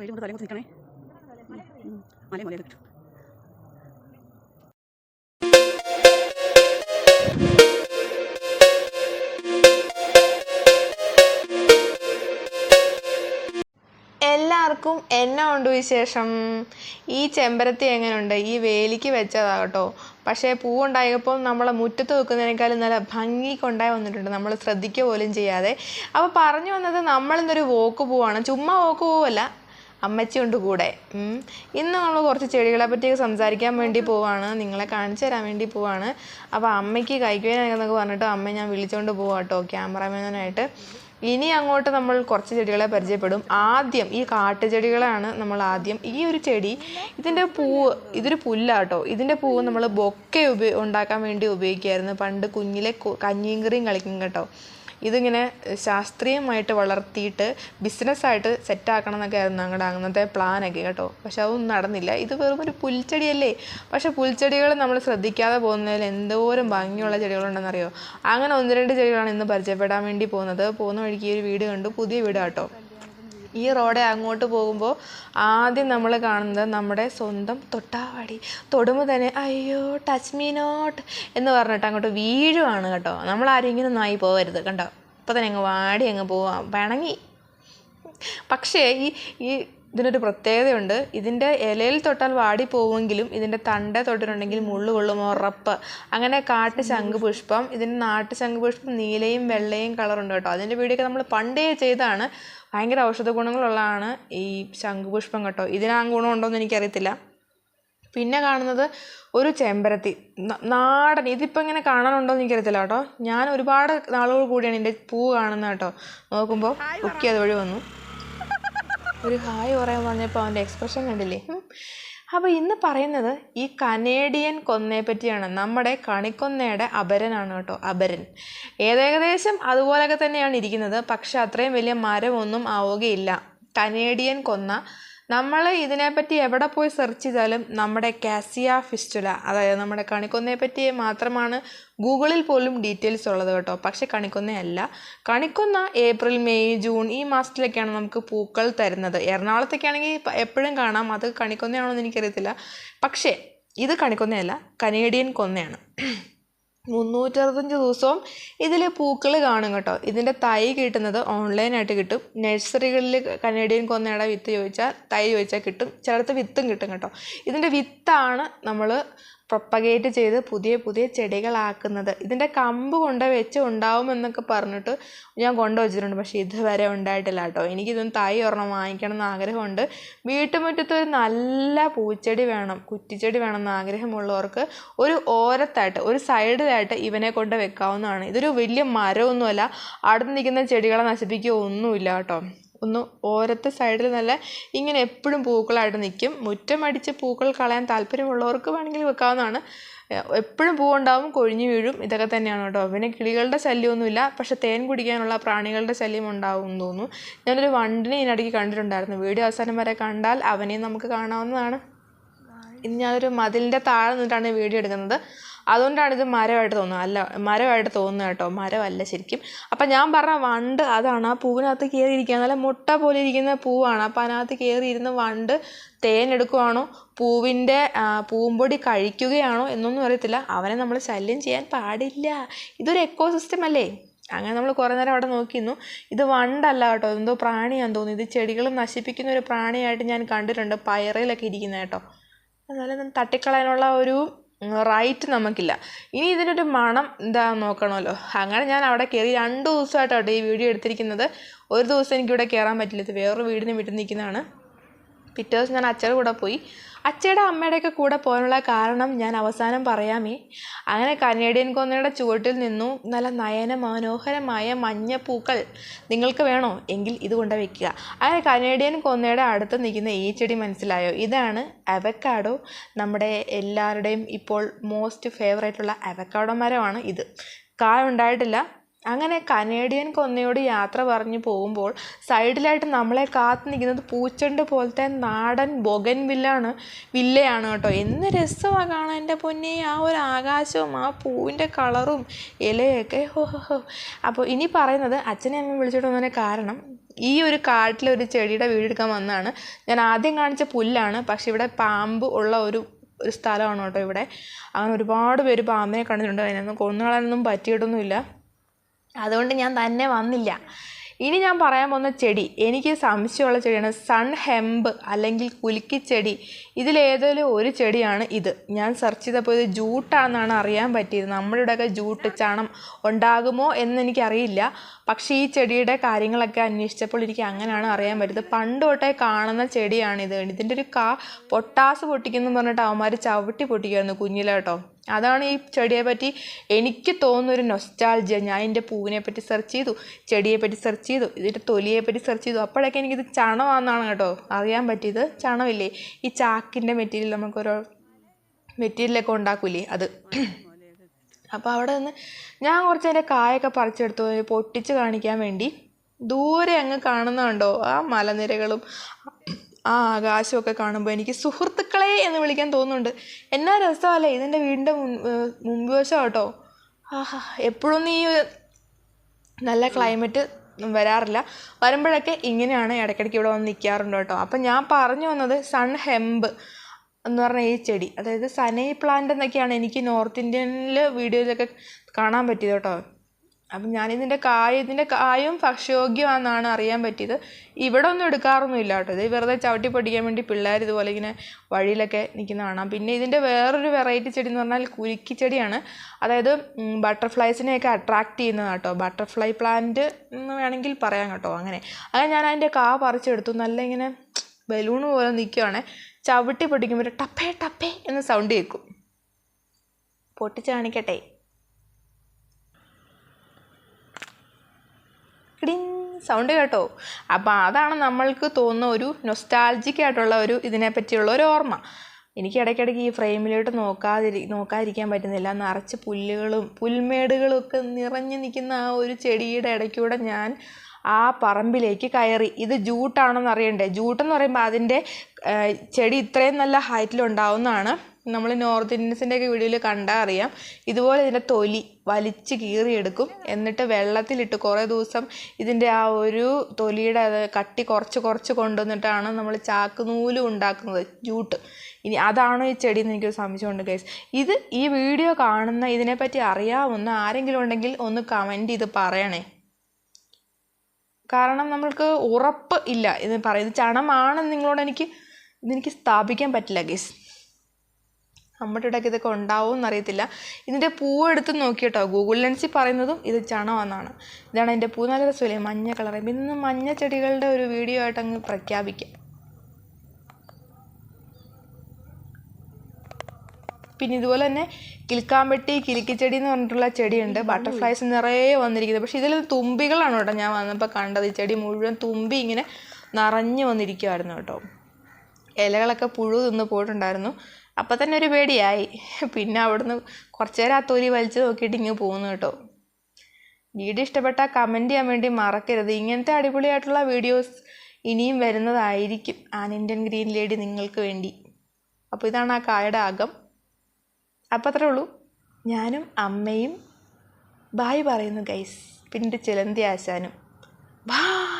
വെയിൽ കൊണ്ട് തലയും കുത്തി നിൽക്കണേ മലയും മലയൊക്കെ കിട്ടും എല്ലാവർക്കും എന്നാ ഉണ്ട് വിശേഷം? ഈ ചെമ്പരത്തി എങ്ങനെയുണ്ട് ഈ വേലിക്ക് വെച്ചതാ കേട്ടോ. പക്ഷേ പൂവുണ്ടായപ്പോൾ നമ്മളെ മുറ്റത്ത് വെക്കുന്നതിനേക്കാളും നല്ല ഭംഗി കൊണ്ടായി വന്നിട്ടുണ്ട്. നമ്മൾ ശ്രദ്ധിക്കുക പോലും ചെയ്യാതെ. അപ്പോൾ പറഞ്ഞു വന്നത് നമ്മളിന്നൊരു വോക്ക് പൂവാണ്. ചുമ്മാ വോക്ക് പോവല്ല. അമ്മച്ചിയുണ്ട് കൂടെ. ഇന്ന് നമ്മൾ കുറച്ച് ചെടികളെ പറ്റിയൊക്കെ സംസാരിക്കാൻ വേണ്ടി പോവാണ്. നിങ്ങളെ കാണിച്ചു തരാൻ വേണ്ടി പോവാണ്. അപ്പോൾ അമ്മയ്ക്ക് കൈക്കുവേനൊക്കെ പറഞ്ഞിട്ട് അമ്മ ഞാൻ വിളിച്ചുകൊണ്ട് പോവാം കേട്ടോ ക്യാമറാമാനായിട്ട് ഇനി അങ്ങോട്ട് നമ്മൾ കുറച്ച് ചെടികളെ പരിചയപ്പെടും. ആദ്യം ഈ കാട്ടുചെടികളാണ് നമ്മൾ ആദ്യം ഈ ഒരു ചെടി ഇതിന്റെ പൂവ് ഇതൊരു പുല്ലാട്ടോ ഇതിന്റെ പൂവ് നമ്മൾ ബൊക്കെ ഉപയോ ഉണ്ടാക്കാൻ വേണ്ടി ഉപയോഗിക്കുമായിരുന്നു പണ്ട് കുഞ്ഞിലെ കഞ്ഞിയും കറിയും കളിക്കും കേട്ടോ. ഇതിങ്ങനെ ശാസ്ത്രീയമായിട്ട് വളർത്തിയിട്ട് ബിസിനസ്സായിട്ട് സെറ്റാക്കണം എന്നൊക്കെ ആയിരുന്നു ഞങ്ങളുടെ അങ്ങനത്തെ പ്ലാനൊക്കെ കേട്ടോ. പക്ഷെ അതൊന്നും നടന്നില്ല. ഇത് വെറും ഒരു പുൽച്ചെടിയല്ലേ? പക്ഷെ പുൽച്ചെടികൾ നമ്മൾ ശ്രദ്ധിക്കാതെ പോകുന്നതിൽ എന്തോരം ഭംഗിയുള്ള ചെടികളുണ്ടെന്നറിയോ? അങ്ങനെ ഒന്ന് രണ്ട് ചെടികളാണ് ഇന്ന് പരിചയപ്പെടാൻ വേണ്ടി പോകുന്നത്. പോകുന്ന വഴിക്ക് ഈ ഒരു വീട് കണ്ടു. പുതിയ വീട് കേട്ടോ. ഈ റോഡ് അങ്ങോട്ട് പോകുമ്പോൾ ആദ്യം നമ്മൾ കാണുന്നത് നമ്മുടെ സ്വന്തം തൊട്ടാവാടി. തൊടുമ്പോൾ തന്നെ അയ്യോ ടച്ച് മീ നോട്ട് എന്ന് പറഞ്ഞിട്ട് അങ്ങോട്ട് വീഴുവാണ് കേട്ടോ. നമ്മൾ ആരെങ്കിലും നന്നായി പോകരുത് കണ്ടോ? അപ്പോൾ തന്നെ അങ്ങ് വാടി അങ്ങ് പോവാം. പിണങ്ങി പക്ഷേ ഈ ഈ ഇതിനൊരു പ്രത്യേകതയുണ്ട്. ഇതിന്റെ ഇലയിൽ തൊട്ടാൽ വാടി പോവുമെങ്കിലും ഇതിന്റെ തണ്ട തൊട്ടിട്ടുണ്ടെങ്കിൽ മുള്ളു കൊള്ളും ഉറപ്പ്. അങ്ങനെ കാട്ടു ശംഖുപുഷ്പം ഇതിന്റെ നാട്ടു ശംഖുപുഷ്പം നീലയും വെള്ളയും കളറുണ്ട് കേട്ടോ. അതിന്റെ വീഡിയോ നമ്മൾ പണ്ടേ ചെയ്താണ് ഭയങ്കര ഔഷധ ഗുണങ്ങളുള്ളതാണ് ഈ ശംഖുപുഷ്പം കേട്ടോ. ഇതിനാ ഗുണമുണ്ടോ എന്ന് എനിക്കറിയത്തില്ല. പിന്നെ കാണുന്നത് ഒരു ചെമ്പരത്തി. നാടൻ. ഇതിപ്പോൾ ഇങ്ങനെ കാണാനുണ്ടോ എന്ന് എനിക്കറിയത്തില്ല കേട്ടോ. ഞാൻ ഒരുപാട് നാളുകൾ കൂടിയാണ് ഇതിന്റെ പൂ കാണുന്നത് കേട്ടോ. നോക്കുമ്പോൾ ബുക്ക് ചെയ്ത വഴി വന്നു. ഒരു ഹായ് പറയാൻ പറഞ്ഞപ്പോൾ അവന്റെ എക്സ്പ്രഷൻ കണ്ടില്ലേ? അപ്പോൾ ഇന്ന് പറയുന്നത് ഈ കനേഡിയൻ കൊന്നയെ പറ്റിയാണ്. നമ്മുടെ കണിക്കൊന്നയുടെ അപരനാണ് കേട്ടോ അപരൻ. ഏകദേശം അതുപോലൊക്കെ തന്നെയാണ് ഇരിക്കുന്നത്. പക്ഷെ അത്രയും വലിയ മരമൊന്നും ആവുകയില്ല. കനേഡിയൻ കൊന്ന നമ്മൾ ഇതിനെപ്പറ്റി എവിടെ പോയി സെർച്ച് ചെയ്താലും നമ്മുടെ കാസിയ ഫിസ്റ്റുല അതായത് നമ്മുടെ കണിക്കൊന്നയെ പറ്റി മാത്രമാണ് ഗൂഗിളിൽ പോലും ഡീറ്റെയിൽസ് ഉള്ളത് കേട്ടോ. പക്ഷെ കണിക്കൊന്നയല്ല കണിക്കൊന്ന ഏപ്രിൽ മെയ് ജൂൺ ഈ മാസത്തിലൊക്കെയാണ് നമുക്ക് പൂക്കൾ തരുന്നത്. എറണാകുളത്തൊക്കെയാണെങ്കിൽ ആണെങ്കിൽ എപ്പോഴും കാണാം. അത് കണിക്കൊന്നയാണോ എന്ന് എനിക്കറിയത്തില്ല. പക്ഷേ ഇത് കണിക്കൊന്നയല്ല കനേഡിയൻ കൊന്നയാണ്. മുന്നൂറ്ററുപത്തഞ്ച് ദിവസവും ഇതിൽ പൂക്കൾ കാണും കേട്ടോ. ഇതിന്റെ തൈ കിട്ടുന്നത് ഓൺലൈനായിട്ട് കിട്ടും. നഴ്സറികളിൽ കനേഡിയൻ കൊന്നയുടെ വിത്ത് ചോദിച്ചാൽ തൈ ചോദിച്ചാൽ കിട്ടും. ചിലടത്ത് വിത്തും കിട്ടും കേട്ടോ. ഇതിന്റെ വിത്താണ് നമ്മൾ പ്രൊപ്പഗേറ്റ് ചെയ്ത് പുതിയ പുതിയ ചെടികളാക്കുന്നത്. ഇതിന്റെ കമ്പ് കൊണ്ട് വെച്ച് ഉണ്ടാവുമെന്നൊക്കെ പറഞ്ഞിട്ട് ഞാൻ കൊണ്ടു വച്ചിട്ടുണ്ട്. പക്ഷേ ഇതുവരെ ഉണ്ടായിട്ടില്ല കേട്ടോ. എനിക്കിതൊന്ന് തൈ ഒരെണ്ണം വാങ്ങിക്കണം എന്ന് ആഗ്രഹമുണ്ട്. വീട്ടുമുറ്റത്ത് ഒരു നല്ല പൂച്ചെടി വേണം കുറ്റിച്ചെടി വേണം എന്ന് ആഗ്രഹമുള്ളവർക്ക് ഒരു ഓരത്തായിട്ട് ഒരു സൈഡിലായിട്ട് ഇവനെ കൊണ്ട് വെക്കാവുന്നതാണ്. ഇതൊരു വലിയ മരമൊന്നുമല്ല. അടുത്ത് നിൽക്കുന്ന ചെടികളെ നശിപ്പിക്കുക ഒന്നുമില്ല കേട്ടോ. ഒന്ന് ഓരത്തെ സൈഡിൽ നല്ല ഇങ്ങനെ എപ്പോഴും പൂക്കളായിട്ട് നിൽക്കും. മുറ്റം അടിച്ച് പൂക്കൾ കളയാൻ താല്പര്യമുള്ളവർക്ക് വേണമെങ്കിൽ വെക്കാവുന്നതാണ്. എപ്പോഴും പൂവുണ്ടാവും കൊഴിഞ്ഞു വീഴും. ഇതൊക്കെ തന്നെയാണ് കേട്ടോ. പിന്നെ കിളികളുടെ ശല്യമൊന്നുമില്ല. പക്ഷെ തേൻ കുടിക്കാനുള്ള പ്രാണികളുടെ ശല്യം ഉണ്ടാവും എന്ന് തോന്നുന്നു. ഞാനൊരു വണ്ടിനെ ഇതിനിടയ്ക്ക് കണ്ടിട്ടുണ്ടായിരുന്നു. വീഡിയോ അവസാനം വരെ കണ്ടാൽ അവനെയും നമുക്ക് കാണാവുന്നതാണ്. ഇന്ന് ഞാനൊരു മതിലിന്റെ താഴെ നിന്നിട്ടാണ് വീഡിയോ എടുക്കുന്നത്. അതുകൊണ്ടാണ് ഇത് മരമായിട്ട് തോന്നുന്നത്. അല്ല മരമായിട്ട് തോന്നുന്നത് കേട്ടോ. മരമല്ല ശരിക്കും. അപ്പം ഞാൻ പറഞ്ഞ വണ്ട് അതാണ്. ആ പൂവിനകത്ത് കയറിയിരിക്കുക നല്ല മുട്ട പോലെ ഇരിക്കുന്ന പൂവാണ്. അപ്പം അതിനകത്ത് കയറിയിരുന്ന വണ്ട് തേൻ എടുക്കുവാണോ പൂവിന്റെ പൂമ്പൊടി കഴിക്കുകയാണോ എന്നൊന്നും അറിയത്തില്ല. അവനെ നമ്മൾ ശല്യം ചെയ്യാൻ പാടില്ല. ഇതൊരു എക്കോ സിസ്റ്റം അല്ലേ? അങ്ങനെ നമ്മൾ കുറേ നേരം അവിടെ നോക്കിയിരുന്നു. ഇത് വണ്ടല്ല കേട്ടോ. എന്തോ പ്രാണിയാന്ന് തോന്നുന്നു. ഇത് ചെടികൾ നശിപ്പിക്കുന്ന ഒരു പ്രാണിയായിട്ട് ഞാൻ കണ്ടിട്ടുണ്ട്. പയറയിലൊക്കെ ഇരിക്കുന്ന കേട്ടോ. എന്നാലും തട്ടിക്കളയാനുള്ള ഒരു റൈറ്റ് നമുക്കില്ല. ഇനി ഇതിനൊരു മണം എന്താ നോക്കണമല്ലോ. അങ്ങനെ ഞാൻ അവിടെ കയറി രണ്ട് ദിവസമായിട്ടോ ഈ വീഡിയോ എടുത്തിരിക്കുന്നത്. ഒരു ദിവസം എനിക്കിവിടെ കയറാൻ പറ്റില്ല. ഇത് വേറൊരു വീടിന് വിട്ടു നിൽക്കുന്നതാണ്. പിറ്റേ ദിവസം ഞാൻ അച്ഛന്റെ കൂടെ പോയി. അച്ഛയുടെ അമ്മയുടെയൊക്കെ കൂടെ പോകാനുള്ള കാരണം ഞാൻ അവസാനം പറയാമേ. അങ്ങനെ കനേഡിയൻ കൊന്നയുടെ ചുവട്ടിൽ നിന്നും നല്ല നയന മനോഹരമായ മഞ്ഞപ്പൂക്കൾ നിങ്ങൾക്ക് വേണോ? എങ്കിൽ ഇത് കൊണ്ട് വെക്കുക. അങ്ങനെ കനേഡിയൻ കൊന്നയുടെ അടുത്ത് നിൽക്കുന്ന ഈ ചെടി മനസ്സിലായോ? ഇതാണ് അവക്കാഡോ നമ്മുടെ എല്ലാവരുടെയും ഇപ്പോൾ മോസ്റ്റ് ഫേവറേറ്റുള്ള അവക്കാഡോ മരമാണ് ഇത്. കായ ഉണ്ടായിട്ടില്ല. അങ്ങനെ കനേഡിയൻ കൊന്നയോട് യാത്ര പറഞ്ഞു പോകുമ്പോൾ സൈഡിലായിട്ട് നമ്മളെ കാത്തു നിൽക്കുന്നത് പൂച്ചണ്ട് പോലത്തെ നാടൻ ബൊഗൻ വില്ലാണ് വില്ലയാണ് കേട്ടോ. എന്ന് രസമാണ് കാണാൻ എന്റെ പൊന്നെ. ആ ഒരു ആകാശവും ആ പൂവിന്റെ കളറും ഇലയൊക്കെ. ഹോ ഹോ അപ്പോൾ ഇനി പറയുന്നത് അച്ഛനെ അമ്മ വിളിച്ചിട്ട് വന്നതിന് കാരണം ഈ ഒരു കാട്ടിലൊരു ചെടിയുടെ വീടെടുക്കാൻ വന്നതാണ്. ഞാൻ ആദ്യം കാണിച്ച പുല്ലാണ് പക്ഷെ ഇവിടെ പാമ്പ് ഉള്ള ഒരു ഒരു സ്ഥലമാണ് കേട്ടോ ഇവിടെ. അങ്ങനെ ഒരുപാട് പേര് പാമ്പിനെ കണ്ടിട്ടുണ്ട്. അതിനൊന്നും കൊന്നുകളാനൊന്നും പറ്റിയിട്ടൊന്നുമില്ല. അതുകൊണ്ട് ഞാൻ തന്നെ വന്നില്ല. ഇനി ഞാൻ പറയാൻ പോകുന്ന ചെടി എനിക്ക് സംശയമുള്ള ചെടിയാണ് സൺ ഹെമ്പ് അല്ലെങ്കിൽ കുലുക്കിച്ചെടി ഇതിലേതെങ്കിലും ഒരു ചെടിയാണ് ഇത്? ഞാൻ സെർച്ച് ചെയ്തപ്പോൾ ഇത് ജൂട്ടാണെന്നാണ് അറിയാൻ പറ്റിയത്. നമ്മുടെ ഇവിടെയൊക്കെ ജൂട്ട് ചാണം ഉണ്ടാകുമോ എന്നെനിക്കറിയില്ല പക്ഷേ ഈ ചെടിയുടെ കാര്യങ്ങളൊക്കെ അന്വേഷിച്ചപ്പോൾ എനിക്ക് അങ്ങനെയാണ് അറിയാൻ പറ്റിയത്. പണ്ട് തൊട്ടേ കാണുന്ന ചെടിയാണിത്. ഇതിന്റെ ഒരു കാ പൊട്ടാസ് പൊട്ടിക്കുന്നു പറഞ്ഞിട്ട് അവന്മാർ ചവിട്ടി പൊട്ടിക്കുമായിരുന്നു കുഞ്ഞിലെ കേട്ടോ അതാണ് ഈ ചെടിയെ പറ്റി എനിക്ക് തോന്നുന്നൊരു നൊസ്റ്റാൾജിയ ഞാൻ എന്റെ പൂവിനെ പറ്റി സെർച്ച് ചെയ്തു ചെടിയെ പറ്റി സെർച്ച് ചെയ്തു ഇതിന്റെ തൊലിയെ പറ്റി സെർച്ച് ചെയ്തു. അപ്പോഴൊക്കെ എനിക്കിത് ചണമാണെന്നാണ് കേട്ടോ അറിയാൻ പറ്റിയത്. ചണമില്ലേ? ഈ ചാക്കിന്റെ മെറ്റീരിയൽ നമുക്കൊരു മെറ്റീരിയലൊക്കെ ഉണ്ടാക്കൂലേ അത്. അപ്പോൾ അവിടെ നിന്ന് ഞാൻ കുറച്ച് അതിന്റെ കായൊക്കെ പറിച്ചെടുത്തു പൊട്ടിച്ച് കാണിക്കാൻ വേണ്ടി. ദൂരെ അങ്ങ് കാണുന്നുണ്ടോ ആ മലനിരകളും ആ ആകാശമൊക്കെ കാണുമ്പോൾ എനിക്ക് സുഹൃത്തുക്കളെ എന്ന് വിളിക്കാൻ തോന്നുന്നുണ്ട്. എന്നാ രസമല്ലേ ഇതിന്റെ വീടിന്റെ മുൻ മുമ്പ് വശം കേട്ടോ ആഹാ എപ്പോഴൊന്നും ഈ നല്ല ക്ലൈമറ്റ് വരാറില്ല. വരുമ്പോഴൊക്കെ ഇങ്ങനെയാണ് ഇടയ്ക്കിടയ്ക്ക് ഇവിടെ വന്ന് നിൽക്കാറുണ്ട് കേട്ടോ. അപ്പം ഞാൻ പറഞ്ഞു വന്നത് സൺ ഹെമ്പ് എന്ന് പറഞ്ഞ ഈ ചെടി. അതായത് സനൈ പ്ലാന്റ് എന്നൊക്കെയാണ് എനിക്ക് നോർത്ത് ഇന്ത്യനിൽ വീഡിയോയിലൊക്കെ കാണാൻ പറ്റിയത് കേട്ടോ. അപ്പം ഞാനിതിന്റെ കായ ഇതിന്റെ കായും ഭക്ഷ്യയോഗ്യമാണെന്നാണ് അറിയാൻ പറ്റിയത്. ഇവിടെ ഒന്നും എടുക്കാറൊന്നുമില്ല കേട്ടോ. ഇത് വെറുതെ ചവിട്ടി പൊടിക്കാൻ വേണ്ടി പിള്ളേർ ഇതുപോലെ ഇങ്ങനെ വഴിയിലൊക്കെ നിൽക്കുന്ന കാണാം. പിന്നെ ഇതിന്റെ വേറൊരു വെറൈറ്റി ചെടി എന്ന് പറഞ്ഞാൽ കുരുക്കി ചെടിയാണ്. അതായത് ബട്ടർഫ്ലൈസിനെയൊക്കെ അട്രാക്ട് ചെയ്യുന്നതാണ് കേട്ടോ. ബട്ടർഫ്ലൈ പ്ലാന്റ് എന്ന് വേണമെങ്കിൽ പറയാം കേട്ടോ. അങ്ങനെ. അങ്ങനെ ഞാൻ അതിന്റെ കാ പറിച്ചെടുത്തു. നല്ല ഇങ്ങനെ ബലൂൺ പോലെ നിൽക്കുകയാണ് ചവിട്ടി പൊട്ടിക്കുമ്പോൾ ഒരു ടപ്പേ ടപ്പേ എന്ന് സൗണ്ട് കേൾക്കും. പൊട്ടിച്ച് കാണിക്കട്ടെ. കിടിങ് സൗണ്ട് കേട്ടോ. അപ്പോൾ അതാണ് നമ്മൾക്ക് തോന്നുന്ന ഒരു നൊസ്റ്റാൾജിക് ആയിട്ടുള്ള ഒരു ഇതിനെ പറ്റിയുള്ള ഒരു ഓർമ്മ. എനിക്ക് ഇടയ്ക്കിടയ്ക്ക് ഈ ഫ്രെയിമിലോട്ട് നോക്കാതിരി നോക്കാതിരിക്കാൻ പറ്റുന്നില്ല. നിറച്ച് പുല്ലുകളും പുൽമേടുകളും ഒക്കെ നിറഞ്ഞു നിൽക്കുന്ന ആ ഒരു ചെടിയുടെ ഇടയ്ക്കൂടെ ഞാൻ ആ പറമ്പിലേക്ക് കയറി. ഇത് ജൂട്ടാണെന്ന് അറിയണ്ടേ? ജൂട്ടെന്ന് പറയുമ്പോൾ അതിന്റെ ചെടി ഇത്രയും നല്ല ഹൈറ്റിലുണ്ടാവുന്നതാണ് നമ്മൾ നോർത്ത് ഇന്ത്യൻസിന്റെ ഒക്കെ വീഡിയോയിൽ കണ്ടാൽ അറിയാം. ഇതുപോലെ ഇതിന്റെ തൊലി വലിച്ച് കീറിയെടുക്കും. എന്നിട്ട് വെള്ളത്തിലിട്ട് കുറേ ദിവസം ഇതിന്റെ ആ ഒരു തൊലിയുടെ കട്ടി കുറച്ച് കുറച്ച് കൊണ്ടുവന്നിട്ടാണ് നമ്മൾ ചാക്ക് നൂലും ഉണ്ടാക്കുന്നത്. ജൂട്ട്. ഇനി അതാണോ ഈ ചെടി എന്ന് എനിക്കൊരു സംശയമുണ്ട് ഗൈസ് ഇത് ഈ വീഡിയോ കാണുന്ന ഇതിനെപ്പറ്റി അറിയാവുന്ന ആരെങ്കിലും ഉണ്ടെങ്കിൽ ഒന്ന് കമന്റ് ചെയ്ത് പറയണേ. കാരണം നമ്മൾക്ക് ഉറപ്പ് ഇല്ല. ഇത് പറയുന്നത് ചണമാണെന്ന് നിങ്ങളോട് എനിക്ക് ഇതെനിക്ക് സ്ഥാപിക്കാൻ പറ്റില്ല ഗേസ് നമ്മുടെ ഇടയ്ക്ക് ഇതൊക്കെ ഉണ്ടാവും എന്നറിയത്തില്ല ഇതിന്റെ പൂവ് എടുത്ത് നോക്കി കേട്ടോ ഗൂഗിൾ ലെൻസിൽ പറയുന്നതും ഇത് ചണമെന്നാണ് ഇതാണ് എന്റെ പൂ. നല്ല രസമില്ലേ? മഞ്ഞ കളർ ഇന്ന് മഞ്ഞ ചെടികളുടെ ഒരു വീഡിയോ ആയിട്ട് അങ്ങ് പ്രഖ്യാപിക്കാം. പിന്നെ ഇതുപോലെ തന്നെ കിൽക്കാമ്പെട്ടി കിലിക്കിച്ചെടി എന്ന് പറഞ്ഞിട്ടുള്ള ചെടിയുണ്ട്. ബട്ടർഫ്ലൈസ് നിറയെ വന്നിരിക്കുന്നത്. പക്ഷേ ഇതിൽ തുമ്പികളാണ് കേട്ടോ ഞാൻ വന്നപ്പോൾ കണ്ടത്. ഈ ചെടി മുഴുവൻ തുമ്പി ഇങ്ങനെ നിറഞ്ഞു വന്നിരിക്കുമായിരുന്നു കേട്ടോ. ഇലകളൊക്കെ പുഴു തിന്ന് പോയിട്ടുണ്ടായിരുന്നു. അപ്പം തന്നെ ഒരു പേടിയായി. പിന്നെ അവിടുന്ന് കുറച്ച് നേരം ആ തൊലി വലിച്ച് നോക്കിയിട്ട് ഇങ്ങ് പോകുന്നു കേട്ടോ. വീഡിയോ ഇഷ്ടപ്പെട്ടാൽ കമന്റ് ചെയ്യാൻ വേണ്ടി മറക്കരുത്. ഇങ്ങനത്തെ അടിപൊളിയായിട്ടുള്ള വീഡിയോസ് ഇനിയും വരുന്നതായിരിക്കും ആൻ ഇന്ത്യൻ ഗ്രീൻ ലേഡി നിങ്ങൾക്ക് വേണ്ടി. അപ്പോൾ ഇതാണ് ആ കായുടെ അകം. അപ്പോൾ അത്രേ ഉള്ളൂ. ഞാനും അമ്മയും. ബായ് പറയുന്നു ഗൈസ് പിന്നെ ചിലന്തി ആശാനും. ബായ്